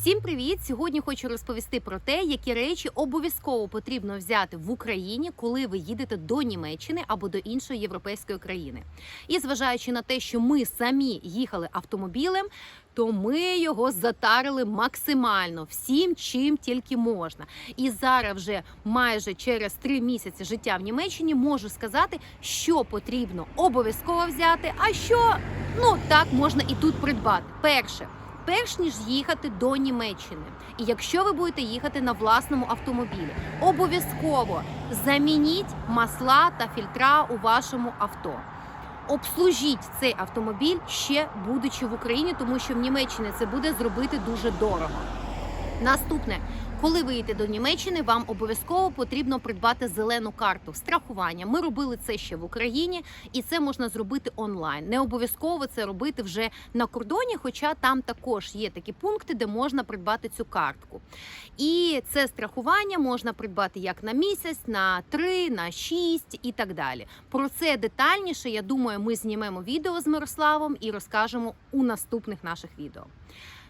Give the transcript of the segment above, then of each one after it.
Всім привіт! Сьогодні хочу розповісти про те, які речі обов'язково потрібно взяти в Україні, коли ви їдете до Німеччини або до іншої європейської країни. І зважаючи на те, що ми самі їхали автомобілем, то ми його затарили максимально всім, чим тільки можна. І зараз, вже майже через три місяці життя в Німеччині, можу сказати, що потрібно обов'язково взяти, а що ну так можна і тут придбати. Перше. Перш ніж їхати до Німеччини, і якщо ви будете їхати на власному автомобілі, обов'язково замініть масла та фільтра у вашому авто. Обслужіть цей автомобіль ще будучи в Україні, тому що в Німеччині це буде зробити дуже дорого. Наступне, коли ви йдете до Німеччини, вам обов'язково потрібно придбати зелену карту страхування. Ми робили це ще в Україні, і це можна зробити онлайн. Не обов'язково це робити вже на кордоні, хоча там також є такі пункти, де можна придбати цю картку. І це страхування можна придбати як на місяць, на три, на шість і так далі. Про це детальніше, я думаю, ми знімемо відео з Мирославом і розкажемо у наступних наших відео.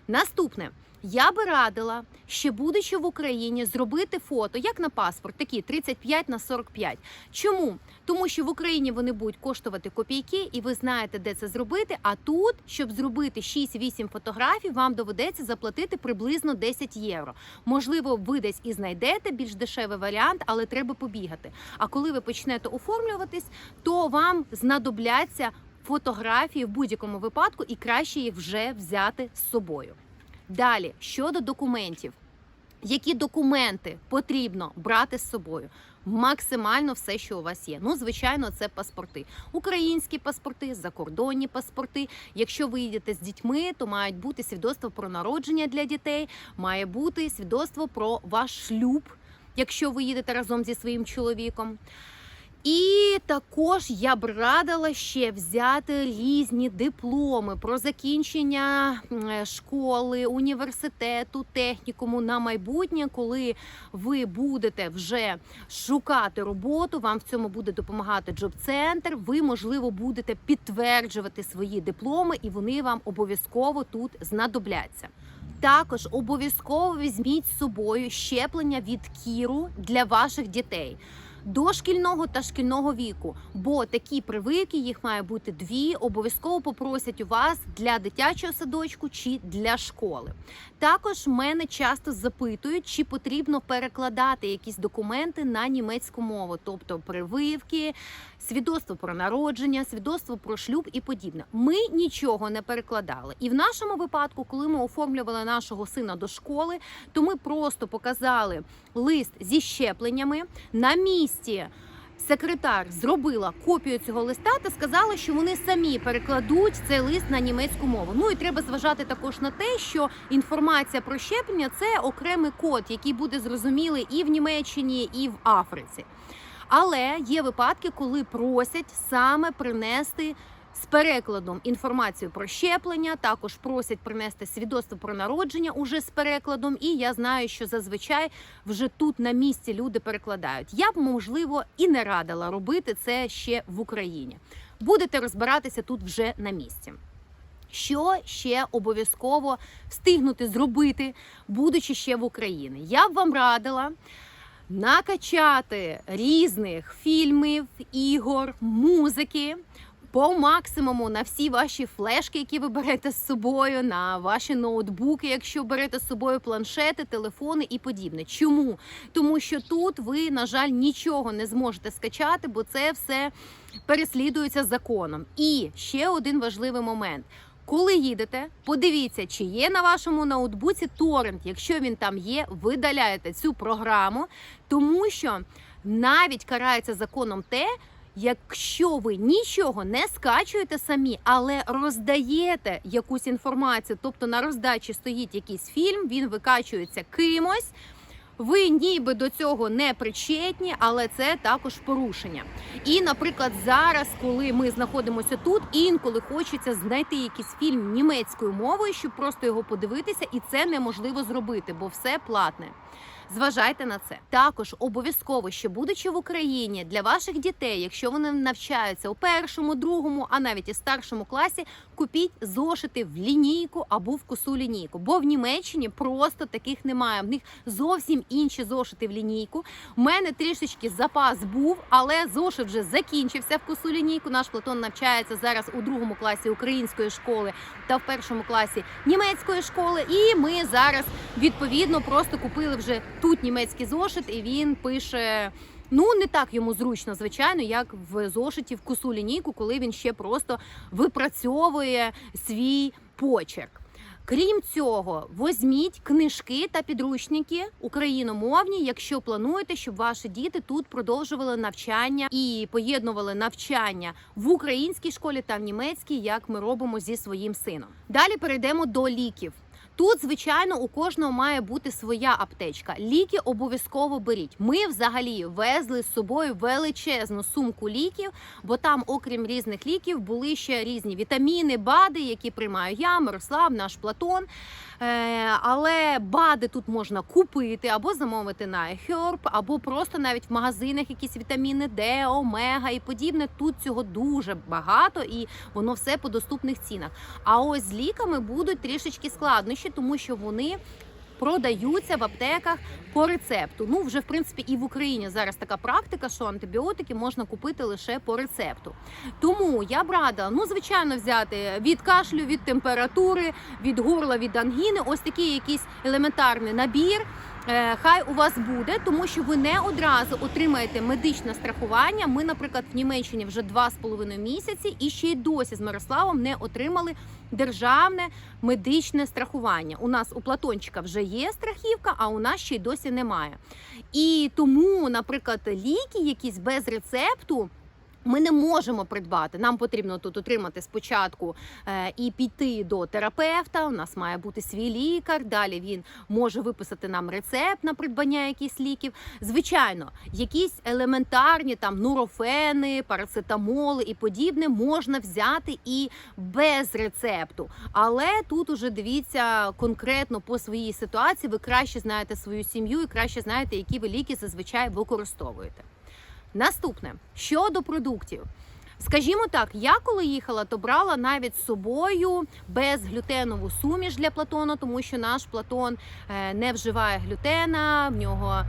Наступне. Я би радила, ще будучи в Україні, зробити фото, як на паспорт, такі 35 на 45. Чому? Тому що в Україні вони будуть коштувати копійки, і ви знаєте, де це зробити. А тут, щоб зробити 6-8 фотографій, вам доведеться заплатити приблизно 10 євро. Можливо, ви десь і знайдете більш дешевий варіант, але треба побігати. А коли ви почнете оформлюватись, то вам знадобляться фотографії в будь-якому випадку, і краще їх вже взяти з собою. Далі щодо документів. Які документи потрібно брати з собою? Максимально все, що у вас є. Ну, звичайно, це паспорти. Українські паспорти, закордонні паспорти. Якщо ви їдете з дітьми, то мають бути свідоцтво про народження для дітей, має бути свідоцтво про ваш шлюб, якщо ви їдете разом зі своїм чоловіком. І також я б радила ще взяти різні дипломи про закінчення школи, університету, технікуму на майбутнє, коли ви будете вже шукати роботу. Вам в цьому буде допомагати джоб-центр. Ви, можливо, будете підтверджувати свої дипломи, і вони вам обов'язково тут знадобляться. Також обов'язково візьміть з собою щеплення від кіру для ваших дітей дошкільного та шкільного віку, бо такі прививки, їх має бути дві. Обов'язково попросять у вас для дитячого садочку чи для школи. Також мене часто запитують, чи потрібно перекладати якісь документи на німецьку мову, тобто прививки, свідоцтво про народження, свідоцтво про шлюб і подібне. Ми нічого не перекладали. І в нашому випадку, коли ми оформлювали нашого сина до школи, то ми просто показали лист зі щепленнями на місці. Секретар зробила копію цього листа та сказала, що вони самі перекладуть цей лист на німецьку мову. Ну і треба зважати також на те, що інформація про щеплення це окремий код, який буде зрозумілий і в Німеччині, і в Африці. Але є випадки, коли просять саме принести з перекладом інформацію про щеплення, також просять принести свідоцтво про народження уже з перекладом. І я знаю, що зазвичай вже тут на місці люди перекладають. Я б можливо і не радила робити це ще в Україні. Будете розбиратися тут вже на місці. Що ще обов'язково встигнути зробити, будучи ще в Україні? Я б вам радила накачати різних фільмів, ігор, музики. По максимуму на всі ваші флешки, які ви берете з собою, на ваші ноутбуки, якщо берете з собою планшети, телефони і подібне. Чому? Тому що тут ви, на жаль, нічого не зможете скачати, бо це все переслідується законом. І ще один важливий момент. Коли їдете, подивіться, чи є на вашому ноутбуці торрент. Якщо він там є, видаляєте цю програму, тому що навіть карається законом те. Якщо ви нічого не скачуєте самі, але роздаєте якусь інформацію, тобто на роздачі стоїть якийсь фільм, він викачується кимось. ви ніби до цього не причетні, але це також порушення. І, наприклад, зараз, коли ми знаходимося тут, інколи хочеться знайти якийсь фільм німецькою мовою, щоб просто його подивитися, і це неможливо зробити, бо все платне. Зважайте на це. Також обов'язково, що будучи в Україні для ваших дітей, якщо вони навчаються у першому, другому, а навіть і старшому класі, купіть зошити в лінійку або в косу лінійку. Бо в Німеччині просто таких немає. В них зовсім інші зошити в лінійку. У мене трішечки запас був, але зошит вже закінчився в косу лінійку. Наш Платон навчається зараз у другому класі української школи та в першому класі німецької школи. І ми зараз відповідно просто купили вже тут німецький зошит, і він пише. Ну, не так йому зручно, звичайно, як в зошиті в косу лінійку, коли він ще просто випрацьовує свій почерк. Крім цього, возьміть книжки та підручники україномовні, якщо плануєте, щоб ваші діти тут продовжували навчання і поєднували навчання в українській школі та в німецькій, як ми робимо зі своїм сином. Далі перейдемо до ліків. Тут, звичайно, у кожного має бути своя аптечка. Ліки обов'язково беріть. Ми взагалі везли з собою величезну сумку ліків, бо там, окрім різних ліків, були ще різні вітаміни, БАДи, які приймаю я, Мирослав, наш Платон. Е, але БАДи тут можна купити або замовити на Herb, або просто навіть в магазинах якісь вітаміни Д, омега і подібне. Тут цього дуже багато і воно все по доступних цінах. А ось з ліками будуть трішечки складнощі, тому що вони. Продаються в аптеках по рецепту. Ну вже в принципі і в Україні зараз така практика, що антибіотики можна купити лише по рецепту. Тому я б рада, ну звичайно, взяти від кашлю, від температури, від горла, від ангіни. Ось такий якийсь елементарний набір. Е, Хай у вас буде, тому що ви не одразу отримаєте медичне страхування. Ми, наприклад, в Німеччині вже два з половиною місяці, і ще й досі з Мирославом не отримали державне медичне страхування. У нас у Платончика вже є страхівка, а у нас ще й досі немає. І тому, наприклад, ліки якісь без рецепту. Ми не можемо придбати. Нам потрібно тут отримати спочатку е, і піти до терапевта. У нас має бути свій лікар. Далі він може виписати нам рецепт на придбання якихось ліків. Звичайно, якісь елементарні там нурофени, парацетамоли і подібне можна взяти і без рецепту. Але тут уже дивіться конкретно по своїй ситуації. Ви краще знаєте свою сім'ю і краще знаєте, які ви ліки зазвичай використовуєте. Наступне щодо продуктів. Скажімо так, я коли їхала, то брала навіть з собою безглютенову суміш для Платона, тому що наш Платон е, не вживає глютена, в нього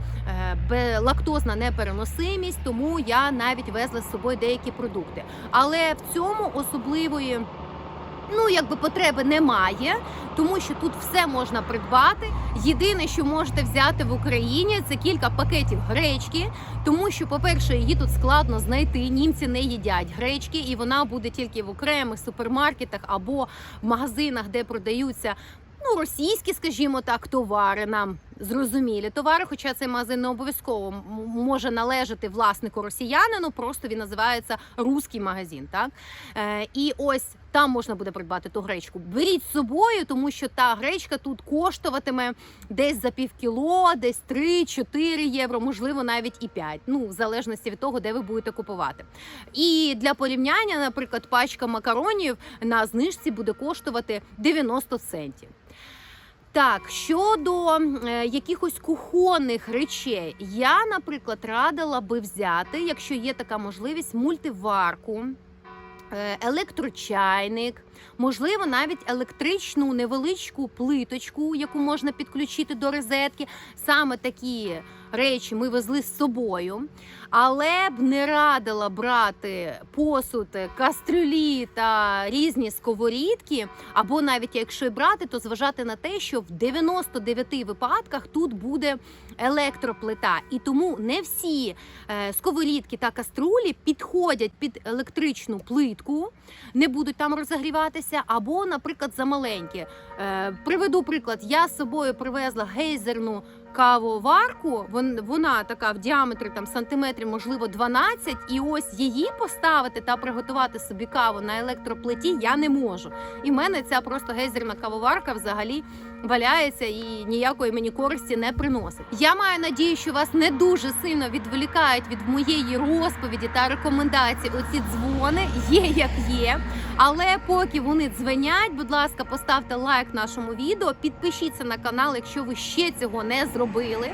е, лактозна непереносимість, тому я навіть везла з собою деякі продукти. Але в цьому особливої. Ну, якби потреби немає, тому що тут все можна придбати. Єдине, що можете взяти в Україні, це кілька пакетів гречки, тому що, по-перше, її тут складно знайти. Німці не їдять гречки, і вона буде тільки в окремих супермаркетах або в магазинах, де продаються. Ну, російські, скажімо так, товари нам зрозумілі товари, хоча цей магазин не обов'язково може належати власнику росіянину, просто він називається руський магазин. Так е, і ось там можна буде придбати ту гречку. Беріть з собою, тому що та гречка тут коштуватиме десь за півкіло, десь 3-4 євро, можливо, навіть і 5, Ну, в залежності від того, де ви будете купувати. І для порівняння, наприклад, пачка макаронів на знижці буде коштувати 90 центів. Так, щодо е, якихось кухонних речей, я, наприклад, радила би взяти, якщо є така можливість, мультиварку, електрочайник, можливо, навіть електричну невеличку плиточку, яку можна підключити до розетки. Саме такі речі ми везли з собою, але б не радила брати посуд, кастрюлі та різні сковорідки, або навіть якщо й брати, то зважати на те, що в 99 випадках тут буде електроплита, і тому не всі е, сковорідки та каструлі підходять під електричну плитку, не будуть там розігріватися, або, наприклад, замаленькі. Е, Приведу приклад. Я з собою привезла гейзерну кавоварку. Вон- Вона така в діаметрі там сантиметрів, можливо, 12. І ось її поставити та приготувати собі каву на електроплиті я не можу. І в мене ця просто гейзерна кавоварка взагалі валяється і ніякої мені користі не приносить. Я маю надію, що вас не дуже сильно відволікають від моєї розповіді та рекомендацій. Оці дзвони є як є. Але поки вони дзвенять, будь ласка, поставте лайк нашому відео, підпишіться на канал, якщо ви ще цього не зробили.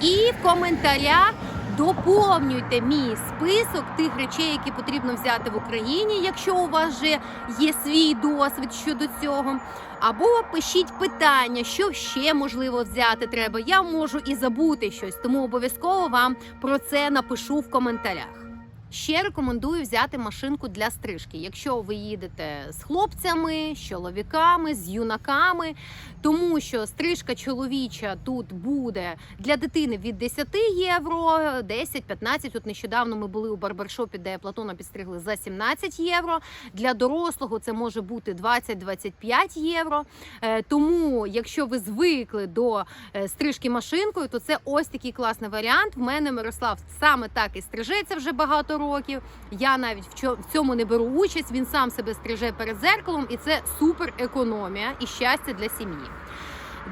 І в коментарях доповнюйте мій список тих речей, які потрібно взяти в Україні, якщо у вас вже є свій досвід щодо цього. Або пишіть питання, що ще можливо взяти треба. Я можу і забути щось, тому обов'язково вам про це напишу в коментарях. Ще рекомендую взяти машинку для стрижки, якщо ви їдете з хлопцями, з чоловіками, з юнаками, тому що стрижка чоловіча тут буде для дитини від 10 євро, 10-15. От нещодавно ми були у барбершопі, де Платона підстригли за 17 євро. Для дорослого це може бути 20-25 євро. Е, Тому, якщо ви звикли до е, стрижки машинкою, то це ось такий класний варіант. В мене Мирослав саме так і стрижеться вже багато років. Я навіть в цьому не беру участь. Він сам себе стриже перед зеркалом, і це супер економія і щастя для сім'ї.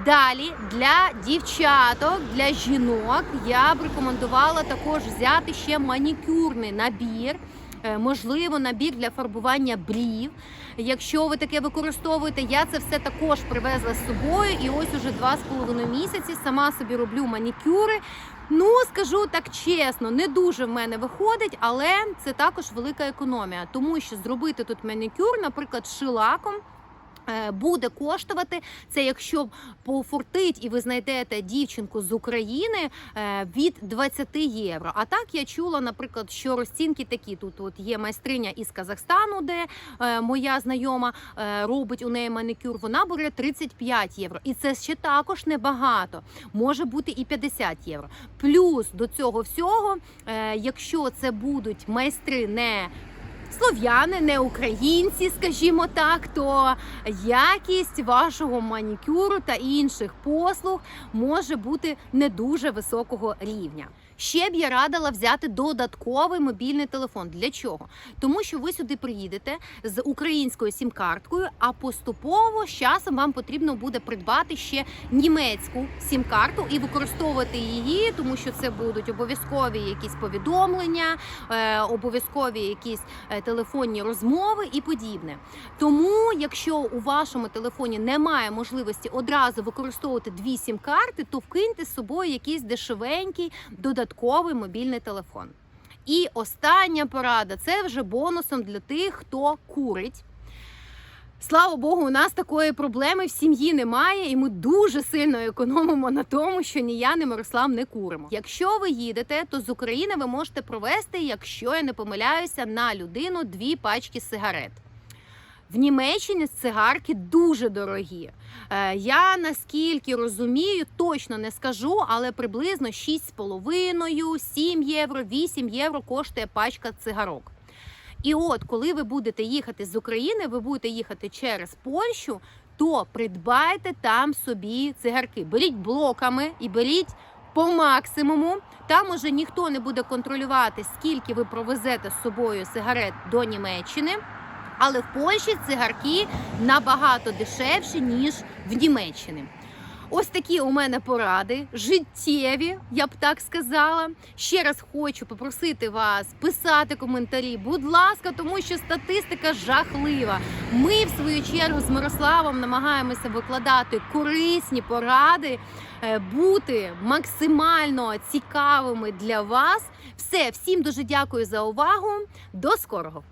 Далі для дівчаток, для жінок я б рекомендувала також взяти ще манікюрний набір. е, Можливо, набір для фарбування брів. Якщо ви таке використовуєте, я це все також привезла з собою. І ось уже два з половиною місяці сама собі роблю манікюри. Ну, скажу так чесно, не дуже в мене виходить, але це також велика економія, тому що зробити тут манікюр, наприклад, шилаком. Е, Буде коштувати це, якщо пофортить і ви знайдете дівчинку з України е, від 20 євро. А так я чула, наприклад, що розцінки такі. Тут от є майстриня із Казахстану, де е, моя знайома робить у неї манікюр. Вона бере 35 євро, і це ще також небагато. Може бути і 50 євро. Плюс до цього всього, якщо це будуть майстри не Слов'яни, не українці, скажімо так, то якість вашого манікюру та інших послуг може бути не дуже високого рівня. Ще б я радила взяти додатковий мобільний телефон. Для чого? Тому що ви сюди приїдете з українською сім-карткою, а поступово з часом вам потрібно буде придбати ще німецьку сім-карту і використовувати її, тому що це будуть обов'язкові якісь повідомлення, е, обов'язкові якісь е, телефонні розмови і подібне. Тому, якщо у вашому телефоні немає можливості одразу використовувати дві сім-карти, то вкиньте з собою якийсь дешевенький додатковий мобільний телефон. І остання порада це вже бонусом для тих, хто курить. Слава Богу, у нас такої проблеми в сім'ї немає, і ми дуже сильно економимо на тому, що ні я, ні Мирослав не куримо. Якщо ви їдете, то з України ви можете провести, якщо я не помиляюся, на людину дві пачки сигарет. В Німеччині цигарки дуже дорогі. Е, Я наскільки розумію, точно не скажу, але приблизно 6,5, 7 євро, 8 євро коштує пачка цигарок. І от, коли ви будете їхати з України, ви будете їхати через Польщу, то придбайте там собі цигарки. Беріть блоками і беріть по максимуму. Там уже ніхто не буде контролювати, скільки ви провезете з собою сигарет до Німеччини. Але в Польщі цигарки набагато дешевші, ніж в Німеччині. Ось такі у мене поради, життєві, я б так сказала. Ще раз хочу попросити вас писати коментарі, будь ласка, тому що статистика жахлива. Ми, в свою чергу, з Мирославом намагаємося викладати корисні поради, е, бути максимально цікавими для вас. Все, всім дуже дякую за увагу. До скорого!